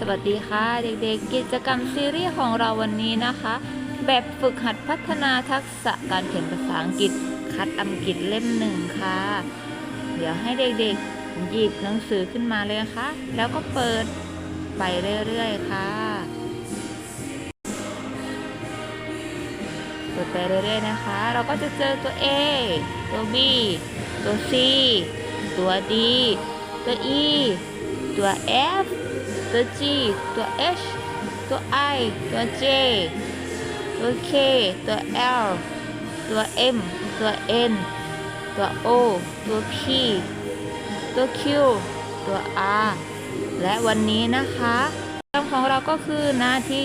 สวัสดีค่ะ เด็กๆ กิจกรรมซีรีส์ของเราวันนี้นะคะ แบบฝึกหัดพัฒนาทักษะการเขียนภาษาอังกฤษ คัดอังกฤษเล่มหนึ่งค่ะ เดี๋ยวให้เด็กๆ หยิบหนังสือขึ้นมาเลยนะคะแล้วก็เปิดไปเรื่อยๆค่ะ เปิดไปเรื่อยๆนะคะ เราก็จะเจอตัว A ตัว B ตัว C ตัว D ตัว E ตัว F ตัว G ตัว H ตัว I ตัว J ตัว K ตัว L ตัว M ตัว N ตัว O ตัว P ตัว Q ตัว R และวันนี้นะคะคำของเราก็คือหน้าที่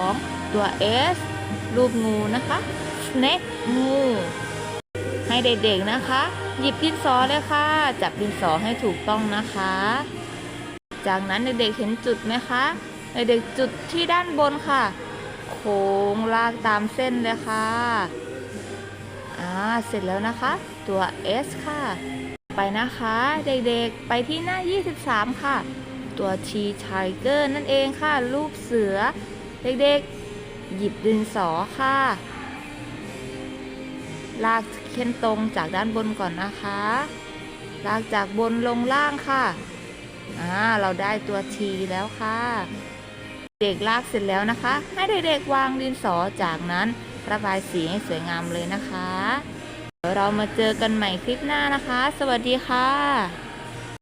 22 ตัว S รูปงูนะคะ snake งู ให้เด็กๆนะคะ หยิบดินสอเลยค่ะ จับดินสอให้ถูกต้องนะคะ จากนั้นเด็กๆเห็นจุดไหมคะเด็กๆจุดที่ด้านบนค่ะ โค้งลากตามเส้นเลยค่ะอ่าเสร็จแล้วนะคะ ตัว S ค่ะ ไปนะคะเด็กๆไปที่หน้า 23 ค่ะ ตัว T Tiger นั่นเองค่ะ รูปเสือ เด็กๆ หยิบดินสอค่ะ ลากเข็นตรงจากด้านบนก่อนนะคะ ลากจากบนลงล่างค่ะ อ่าเราได้ตัว T แล้วค่ะ เด็กลากเสร็จแล้วนะคะ ให้เด็กๆวางดินสอจากนั้นระบายสีให้สวยงามเลยนะคะ เดี๋ยวเรามาเจอกันใหม่คลิปหน้านะคะ สวัสดีค่ะ